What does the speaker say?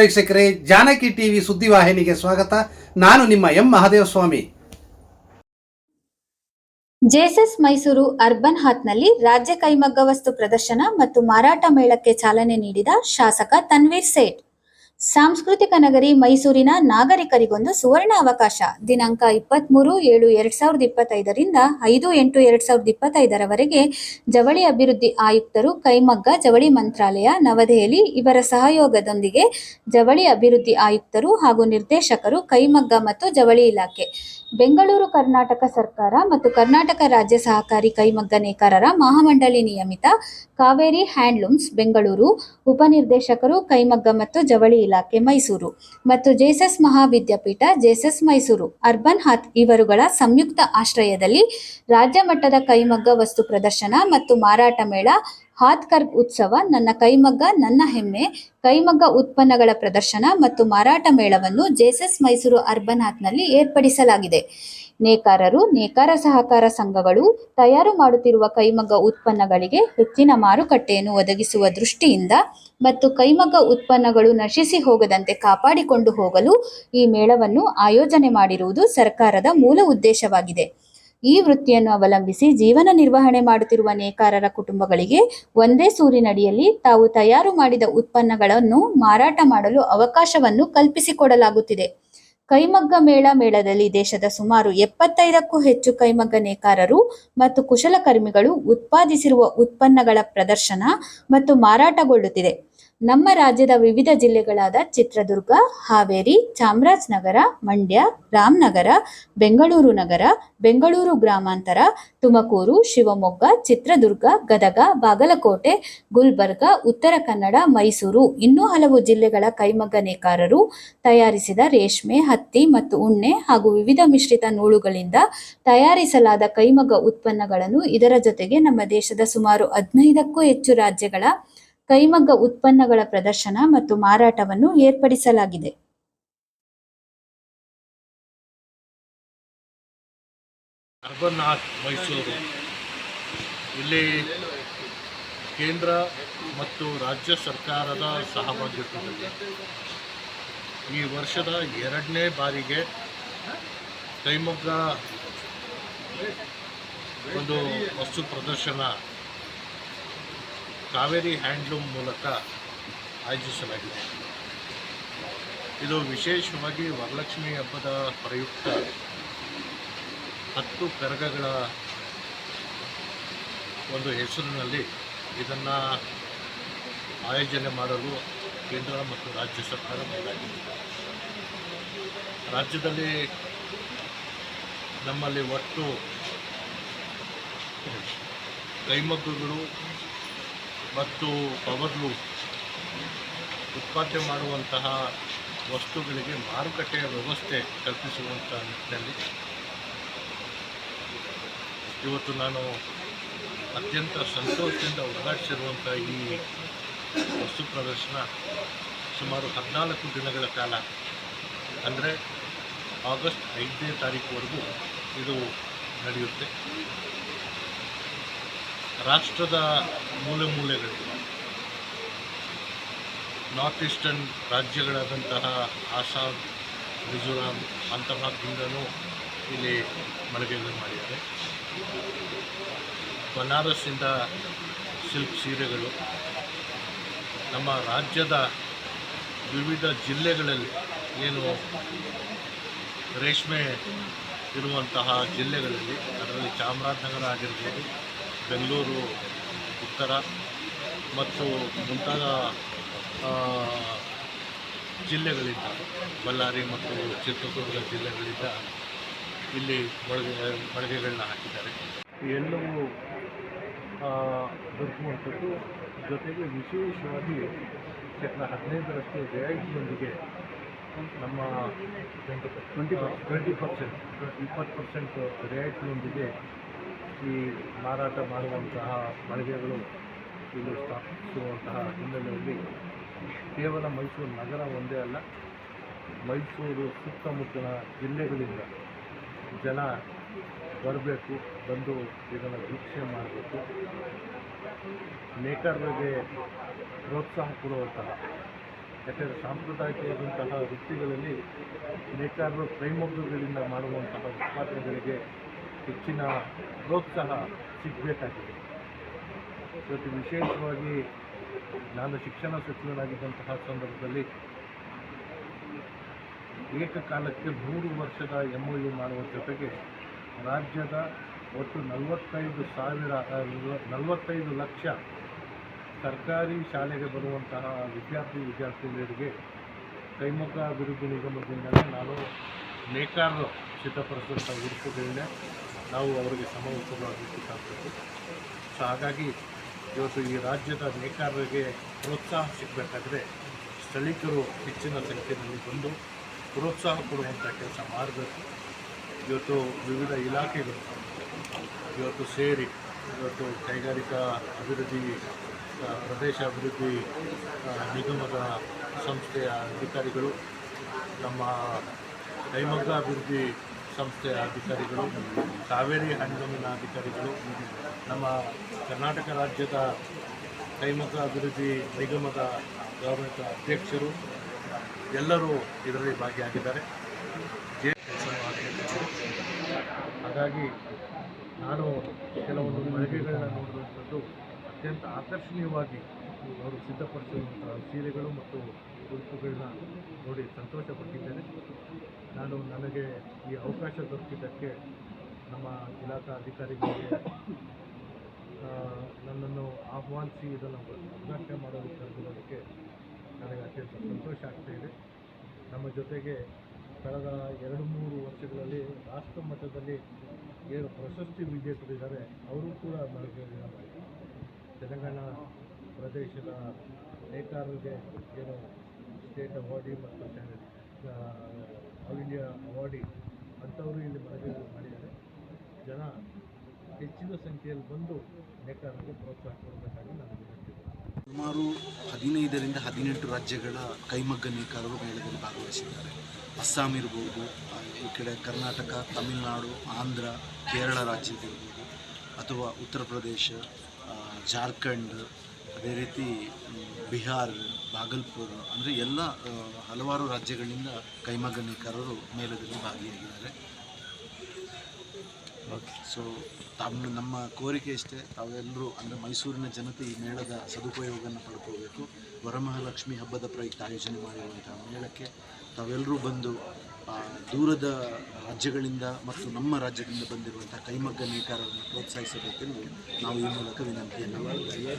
ವೀಕ್ಷಕರೇ, ಜಾನಕಿ ಟಿವಿ ಸುದ್ದಿವಾಹಿನಿಗೆ ಸ್ವಾಗತ. ನಾನು ನಿಮ್ಮ M Mahadevaswami. JSS Mysuru urban ಹಾತ್ನಲ್ಲಿ ರಾಜ್ಯ ಕೈಮಗ್ಗ ವಸ್ತು ಪ್ರದರ್ಶನ ಮತ್ತು ಮಾರಾಟ ಮೇಳಕ್ಕೆ ಚಾಲನೆ ನೀಡಿದ ಶಾಸಕ ತನ್ವೀರ್ ಸೇಠ್. ಸಾಂಸ್ಕೃತಿಕ ನಗರಿ ಮೈಸೂರಿನ ನಾಗರಿಕರಿಗೊಂದು ಸುವರ್ಣ ಅವಕಾಶ. ದಿನಾಂಕ ಇಪ್ಪತ್ಮೂರು ಏಳು ಎರಡ್ ಸಾವಿರದ ಇಪ್ಪತ್ತೈದರಿಂದ ಐದು ಎಂಟು ಎರಡ್ ಸಾವಿರದ ಇಪ್ಪತ್ತೈದರವರೆಗೆ ಜವಳಿ ಅಭಿವೃದ್ಧಿ ಆಯುಕ್ತರು ಕೈಮಗ್ಗ ಜವಳಿ ಮಂತ್ರಾಲಯ ನವದೆಹಲಿ ಇವರ ಸಹಯೋಗದೊಂದಿಗೆ ಜವಳಿ ಅಭಿವೃದ್ಧಿ ಆಯುಕ್ತರು ಹಾಗೂ ನಿರ್ದೇಶಕರು ಕೈಮಗ್ಗ ಮತ್ತು ಜವಳಿ ಇಲಾಖೆ ಬೆಂಗಳೂರು ಕರ್ನಾಟಕ ಸರ್ಕಾರ ಮತ್ತು ಕರ್ನಾಟಕ ರಾಜ್ಯ ಸಹಕಾರಿ ಕೈಮಗ್ಗ ನೇಕಾರರ ಮಹಾಮಂಡಳಿ ನಿಯಮಿತ ಕಾವೇರಿ ಹ್ಯಾಂಡ್ಲೂಮ್ಸ್ ಬೆಂಗಳೂರು ಉಪನಿರ್ದೇಶಕರು ಕೈಮಗ್ಗ ಮತ್ತು ಜವಳಿ ಇಲಾಖೆ ಮೈಸೂರು ಮತ್ತು JSS Mahavidyapeetha JSS Mysuru urban haat ಇವರುಗಳ ಸಂಯುಕ್ತ ಆಶ್ರಯದಲ್ಲಿ ರಾಜ್ಯ ಮಟ್ಟದ ಕೈಮಗ್ಗ ವಸ್ತು ಪ್ರದರ್ಶನ ಮತ್ತು ಮಾರಾಟ ಮೇಳ ಹಾತ್ ಕರ್ಗ್ ಉತ್ಸವ, ನನ್ನ ಕೈಮಗ್ಗ, ನನ್ನ ಹೆಮ್ಮೆ, ಕೈಮಗ್ಗ ಉತ್ಪನ್ನಗಳ ಪ್ರದರ್ಶನ ಮತ್ತು ಮಾರಾಟ ಮೇಳವನ್ನು ಜೇಸಸ್ ಮೈಸೂರು ಅರ್ಬನ್ ಹಾತ್ನಲ್ಲಿ ಏರ್ಪಡಿಸಲಾಗಿದೆ. ನೇಕಾರರು, ನೇಕಾರ ಸಹಕಾರ ಸಂಘಗಳು ತಯಾರು ಮಾಡುತ್ತಿರುವ ಕೈಮಗ್ಗ ಉತ್ಪನ್ನಗಳಿಗೆ ಹೆಚ್ಚಿನ ಮಾರುಕಟ್ಟೆಯನ್ನು ಒದಗಿಸುವ ದೃಷ್ಟಿಯಿಂದ ಮತ್ತು ಕೈಮಗ್ಗ ಉತ್ಪನ್ನಗಳು ನಶಿಸಿ ಹೋಗದಂತೆ ಕಾಪಾಡಿಕೊಂಡು ಹೋಗಲು ಈ ಮೇಳವನ್ನು ಆಯೋಜನೆ ಮಾಡಿರುವುದು ಸರ್ಕಾರದ ಮೂಲ ಉದ್ದೇಶವಾಗಿದೆ. ಈ ವೃತ್ತಿಯನ್ನು ಅವಲಂಬಿಸಿ ಜೀವನ ನಿರ್ವಹಣೆ ಮಾಡುತ್ತಿರುವ ನೇಕಾರರ ಕುಟುಂಬಗಳಿಗೆ ಒಂದೇ ಸೂರಿನಡಿಯಲ್ಲಿ ತಾವು ತಯಾರು ಮಾಡಿದ ಉತ್ಪನ್ನಗಳನ್ನು ಮಾರಾಟ ಮಾಡಲು ಅವಕಾಶವನ್ನು ಕಲ್ಪಿಸಿಕೊಡಲಾಗುತ್ತಿದೆ. ಕೈಮಗ್ಗ ಮೇಳ ಮೇಳದಲ್ಲಿ ದೇಶದ ಸುಮಾರು ಎಪ್ಪತ್ತೈದಕ್ಕೂ ಹೆಚ್ಚು ಕೈಮಗ್ಗ ನೇಕಾರರು ಮತ್ತು ಕುಶಲಕರ್ಮಿಗಳು ಉತ್ಪಾದಿಸಿರುವ ಉತ್ಪನ್ನಗಳ ಪ್ರದರ್ಶನ ಮತ್ತು ಮಾರಾಟಗೊಳ್ಳುತ್ತಿದೆ. ನಮ್ಮ ರಾಜ್ಯದ ವಿವಿಧ ಜಿಲ್ಲೆಗಳಾದ ಚಿತ್ರದುರ್ಗ, ಹಾವೇರಿ, ಚಾಮರಾಜನಗರ, ಮಂಡ್ಯ, ರಾಮನಗರ, ಬೆಂಗಳೂರು ನಗರ, ಬೆಂಗಳೂರು ಗ್ರಾಮಾಂತರ, ತುಮಕೂರು, ಶಿವಮೊಗ್ಗ, ಚಿತ್ರದುರ್ಗ, ಗದಗ, ಬಾಗಲಕೋಟೆ, ಗುಲ್ಬರ್ಗ, ಉತ್ತರ ಕನ್ನಡ, ಮೈಸೂರು ಇನ್ನೂ ಹಲವು ಜಿಲ್ಲೆಗಳ ಕೈಮಗ್ಗ ನೇಕಾರರು ತಯಾರಿಸಿದ ರೇಷ್ಮೆ, ಹತ್ತಿ ಮತ್ತು ಉಣ್ಣೆ ಹಾಗೂ ವಿವಿಧ ಮಿಶ್ರಿತ ನೂಲುಗಳಿಂದ ತಯಾರಿಸಲಾದ ಕೈಮಗ್ಗ ಉತ್ಪನ್ನಗಳನ್ನು ಇದರ ಜೊತೆಗೆ ನಮ್ಮ ದೇಶದ ಸುಮಾರು ಹದಿನೈದಕ್ಕೂ ಹೆಚ್ಚು ರಾಜ್ಯಗಳ ಕೈಮಗ್ಗ ಉತ್ಪನ್ನಗಳ ಪ್ರದರ್ಶನ ಮತ್ತು ಮಾರಾಟವನ್ನು ಏರ್ಪಡಿಸಲಾಗಿದೆ. Urban art Mysuru. ಇಲ್ಲಿ ಕೇಂದ್ರ ಮತ್ತು ರಾಜ್ಯ ಸರ್ಕಾರದ ಸಹಭಾಗಿತ್ವದಲ್ಲಿ ಈ ವರ್ಷದ ಎರಡನೇ ಬಾರಿಗೆ ಕೈಮಗ್ಗ ಒಂದು ವಸ್ತು ಪ್ರದರ್ಶನ ಕಾವೇರಿ ಹ್ಯಾಂಡ್ಲೂಮ್ ಮೂಲಕ ಆಯೋಜಿಸಲಾಗಿದೆ. ಇದು ವಿಶೇಷವಾಗಿ ವರಲಕ್ಷ್ಮಿ ಹಬ್ಬದ ಪ್ರಯುಕ್ತ ಹತ್ತು ಕರಗಗಳ ಒಂದು ಹೆಸರಿನಲ್ಲಿ ಇದನ್ನು ಆಯೋಜನೆ ಮಾಡಲು ಕೇಂದ್ರ ಮತ್ತು ರಾಜ್ಯ ಸರ್ಕಾರ ಮುಂದಾಗಿದೆ. ರಾಜ್ಯದಲ್ಲಿ ನಮ್ಮಲ್ಲಿ ಒಟ್ಟು ಕೈಮಗ್ಗುಗಳು ಮತ್ತು ಪವರ್ಲು ಉತ್ಪಾದನೆ ಮಾಡುವಂತಹ ವಸ್ತುಗಳಿಗೆ ಮಾರುಕಟ್ಟೆಯ ವ್ಯವಸ್ಥೆ ಕಲ್ಪಿಸುವಂಥ ನಿಟ್ಟಿನಲ್ಲಿ ಇವತ್ತು ನಾನು ಅತ್ಯಂತ ಸಂತೋಷದಿಂದ ಉದ್ಘಾಟಿಸಿರುವಂಥ ಈ ವಸ್ತು ಪ್ರದರ್ಶನ ಸುಮಾರು ಹದಿನಾಲ್ಕು ದಿನಗಳ ಕಾಲ, ಅಂದರೆ ಆಗಸ್ಟ್ ಐದನೇ ತಾರೀಕುವರೆಗೂ ಇದು ನಡೆಯುತ್ತೆ. ರಾಷ್ಟ್ರದ ಮೂಲೆ ಮೂಲೆಗಳಿಂದ ನಾರ್ತ್ ಈಸ್ಟರ್ನ್ ರಾಜ್ಯಗಳಾದಂತಹ ಆಸಾಮ್ ಮಿಜೋರಾಂ ಅಂತಹದಿಂದಲೂ ಇಲ್ಲಿ ಮಳಿಗೆಗಳು ಮಾಡಿದ್ದಾರೆ. ಬನಾರಸ್ಸಿಂದ ಸಿಲ್ಕ್ ಸೀರೆಗಳು. ನಮ್ಮ ರಾಜ್ಯದ ವಿವಿಧ ಜಿಲ್ಲೆಗಳಲ್ಲಿ ಏನು ರೇಷ್ಮೆ ಇರುವಂತಹ ಜಿಲ್ಲೆಗಳಲ್ಲಿ, ಅದರಲ್ಲಿ ಚಾಮರಾಜನಗರ ಆಗಿರ್ಬೋದು ಬೆಂಗಳೂರು, ಉತ್ತರ ಮತ್ತು ಮುಂತಾದ ಜಿಲ್ಲೆಗಳಿಂದ, ಬಳ್ಳಾರಿ ಮತ್ತು ಚಿತ್ರದುರ್ಗ ಜಿಲ್ಲೆಗಳಿಂದ ಇಲ್ಲಿ ಬಳಗೆ ಬಳಗೆಗಳನ್ನ ಹಾಕಿದ್ದಾರೆ. ಎಲ್ಲವೂ ದೊರಕುವಂಥದ್ದು ಜೊತೆಗೆ ವಿಶೇಷವಾಗಿ ಶೇಕಡ ಹದಿನೈದರಷ್ಟು ರಿಯಾಯಿತಿಯೊಂದಿಗೆ ನಮ್ಮ ಟ್ವೆಂಟಿ ಟ್ವೆಂಟಿ ಪರ್ಸೆಂಟ್ ಇಪ್ಪತ್ತು ಪರ್ಸೆಂಟ್ ರಿಯಾಯಿತಿಯೊಂದಿಗೆ ಈ ಮಾರಾಟ ಮಾಡುವಂತಹ ಮಳಿಗೆಗಳು ಇಲ್ಲಿ ಸ್ಥಾಪಿಸುವಂತಹ ಹಿನ್ನೆಲೆಯಲ್ಲಿ ಕೇವಲ ಮೈಸೂರು ನಗರ ಒಂದೇ ಅಲ್ಲ, ಮೈಸೂರು ಸುತ್ತಮುತ್ತಲ ಜಿಲ್ಲೆಗಳಿಂದ ಜನ ಬರಬೇಕು, ಬಂದು ಇದನ್ನು ವೀಕ್ಷಣೆ ಮಾಡಬೇಕು. ನೇಕಾರರಿಗೆ ಪ್ರೋತ್ಸಾಹ ಕೊಡುವಂತಹ, ಯಾಕೆಂದರೆ ಸಾಂಪ್ರದಾಯಿಕವಾದಂತಹ ವೃತ್ತಿಗಳಲ್ಲಿ ನೇಕಾರರು ಕೈಮಗ್ಗಗಳಿಂದ ಮಾಡುವಂತಹ ಉತ್ಪಾದನೆಗಳಿಗೆ ಹೆಚ್ಚಿನ ಪ್ರೋತ್ಸಾಹ ಸಿಗಬೇಕಾಗಿದೆ. ಇವತ್ತು ವಿಶೇಷವಾಗಿ ನಾನು ಶಿಕ್ಷಣ ಸಚಿವನಾಗಿದ್ದಂತಹ ಸಂದರ್ಭದಲ್ಲಿ ಏಕಕಾಲಕ್ಕೆ ಮೂರು ವರ್ಷದ ಎಂ ಯು ಮಾಡುವ ಜೊತೆಗೆ ರಾಜ್ಯದ ಒಟ್ಟು ನಲವತ್ತೈದು ಸಾವಿರ ನಲವತ್ತೈದು ಲಕ್ಷ ಸರ್ಕಾರಿ ಶಾಲೆಗೆ ಬರುವಂತಹ ವಿದ್ಯಾರ್ಥಿ ವಿದ್ಯಾರ್ಥಿನಿಯರಿಗೆ ಕೈಮಗ್ಗ ಅಭಿವೃದ್ಧಿ ನಿಗಮದಿಂದಲೇ ನಾನು ನೇಕಾರರು ಸಿದ್ಧಪಡಿಸಿದಂಥ ಉಡುಪುಗಳನ್ನೇ ನಾವು ಅವರಿಗೆ ಸಮವಸ್ತ್ರವಾಗಿ ಸಾಕಬೇಕು ಸೊ ಹಾಗಾಗಿ ಇವತ್ತು ಈ ರಾಜ್ಯದ ನೇಕಾರರಿಗೆ ಪ್ರೋತ್ಸಾಹ ಸಿಗಬೇಕಾದ್ರೆ ಸ್ಥಳೀಕರು ಹೆಚ್ಚಿನ ಸಂಖ್ಯೆಯಲ್ಲಿ ಬಂದು ಪ್ರೋತ್ಸಾಹ ಕೊಡುವಂಥ ಕೆಲಸ ಮಾಡಬೇಕು. ಇವತ್ತು ವಿವಿಧ ಇಲಾಖೆಗಳು ಇವತ್ತು ಸೇರಿ ಇವತ್ತು ಕೈಗಾರಿಕಾ ಅಭಿವೃದ್ಧಿ ಪ್ರದೇಶ ಅಭಿವೃದ್ಧಿ ನಿಗಮದ ಸಂಸ್ಥೆಯ ಅಧಿಕಾರಿಗಳು ನಮ್ಮ ಕೈಮಗ್ಗ ಅಭಿವೃದ್ಧಿ ಸಂಸ್ಥೆಯ ಅಧಿಕಾರಿಗಳು, ಕಾವೇರಿ ಹ್ಯಾಂಡ್ಲೂಮಿನ ಅಧಿಕಾರಿಗಳು, ನಮ್ಮ ಕರ್ನಾಟಕ ರಾಜ್ಯದ ಕೈಮಗ್ಗ ಅಭಿವೃದ್ಧಿ ನಿಗಮದ ಗೌರವಿತ ಅಧ್ಯಕ್ಷರು, ಎಲ್ಲರೂ ಇದರಲ್ಲಿ ಭಾಗಿಯಾಗಿದ್ದಾರೆ. ಜೆ ಹಾಗಾಗಿ ನಾನು ಕೆಲವೊಂದು ಮಳಿಗೆಗಳನ್ನ ನೋಡುವಂಥದ್ದು ಅತ್ಯಂತ ಆಕರ್ಷಣೀಯವಾಗಿ ಅವರು ಸಿದ್ಧಪಡಿಸಿರುವಂತಹ ಸೀರೆಗಳು ಮತ್ತು ಉಡುಪುಗಳನ್ನ ನೋಡಿ ಸಂತೋಷಪಟ್ಟಿದ್ದೇನೆ ನಾನು ನನಗೆ ಈ ಅವಕಾಶ ದೊರಕಿದ್ದಕ್ಕೆ ನಮ್ಮ ಇಲಾಖಾ ಅಧಿಕಾರಿಗಳಿಗೆ ನನ್ನನ್ನು ಆಹ್ವಾನಿಸಿ ಇದನ್ನು ಉದ್ಘಾಟನೆ ಮಾಡೋದಕ್ಕೆ ಕರೆದಿರೋದಕ್ಕೆ ನನಗೆ ಅತ್ಯಂತ ಸಂತೋಷ ಆಗ್ತಾ ಇದೆ. ನಮ್ಮ ಜೊತೆಗೆ ಕಳೆದ ಎರಡು ಮೂರು ವರ್ಷಗಳಲ್ಲಿ ರಾಷ್ಟ್ರ ಮಟ್ಟದಲ್ಲಿ ಏನು ಪ್ರಶಸ್ತಿ ವಿಜೇತರಿದ್ದಾರೆ, ಅವರು ಕೂಡ ನನಗೆ ತೆಲಂಗಾಣ ಪ್ರದೇಶದ ನೇಕಾರರಿಗೆ ಏನು ಸ್ಟೇಟ್ ಅವಾರ್ಡಿ ಮತ್ತು ಆಲ್ ಇಂಡಿಯಾ ಅವಾರ್ಡಿ ಅಂಥವರು ಇಲ್ಲಿ ಮನವಿ ಮಾಡಿದ್ದಾರೆ. ಜನ ಹೆಚ್ಚಿನ ಸಂಖ್ಯೆಯಲ್ಲಿ ಬಂದು ನೇಕಾರರಿಗೆ ಪ್ರೋತ್ಸಾಹ ಕೊಡಬೇಕಾಗಿ ನಾನು ಸುಮಾರು ಹದಿನೈದರಿಂದ ಹದಿನೆಂಟು ರಾಜ್ಯಗಳ ಕೈಮಗ್ಗ ನೇಕಾರರು ಮೇಳದಲ್ಲಿ ಭಾಗವಹಿಸಿದ್ದಾರೆ. ಅಸ್ಸಾಂ ಇರ್ಬೋದು ಈ ಕಡೆ ಕರ್ನಾಟಕ, ತಮಿಳುನಾಡು, ಆಂಧ್ರ, ಕೇರಳ ರಾಜ್ಯದಿರ್ಬೋದು ಅಥವಾ ಉತ್ತರ ಪ್ರದೇಶ ಜಾರ್ಖಂಡ್ ಅದೇ ರೀತಿ ಬಿಹಾರ್ ಬಾಗಲ್ಪುರ್ ಅಂದರೆ ಎಲ್ಲ ಹಲವಾರು ರಾಜ್ಯಗಳಿಂದ ಕೈಮಗ್ಗ ನೇಕಾರರು ಮೇಳದಲ್ಲಿ ಭಾಗಿಯಾಗಿದ್ದಾರೆ. ಓಕೆ ಸೊ ತಮ್ಮ ನಮ್ಮ ಕೋರಿಕೆ ಇಷ್ಟೇ ತಾವೆಲ್ಲರೂ ಅಂದರೆ ಮೈಸೂರಿನ ಜನತೆ ಈ ಮೇಳದ ಸದುಪಯೋಗವನ್ನು ಪಡ್ಕೋಬೇಕು. ವರಮಹಾಲಕ್ಷ್ಮಿ ಹಬ್ಬದ ಪ್ರಯುಕ್ತ ಆಯೋಜನೆ ಮಾಡಿರುವಂತಹ ಮೇಳಕ್ಕೆ ತಾವೆಲ್ಲರೂ ಬಂದು ದೂರದ ರಾಜ್ಯಗಳಿಂದ ಮತ್ತು ನಮ್ಮ ರಾಜ್ಯದಿಂದ ಬಂದಿರುವಂಥ ಕೈಮಗ್ಗ ನೇಕಾರರನ್ನು ಪ್ರೋತ್ಸಾಹಿಸಬೇಕೆಂದು ನಾವು ಈ ಮೂಲಕ ವಿನಂತಿಯನ್ನು ಮಾಡಿದ್ದೇವೆ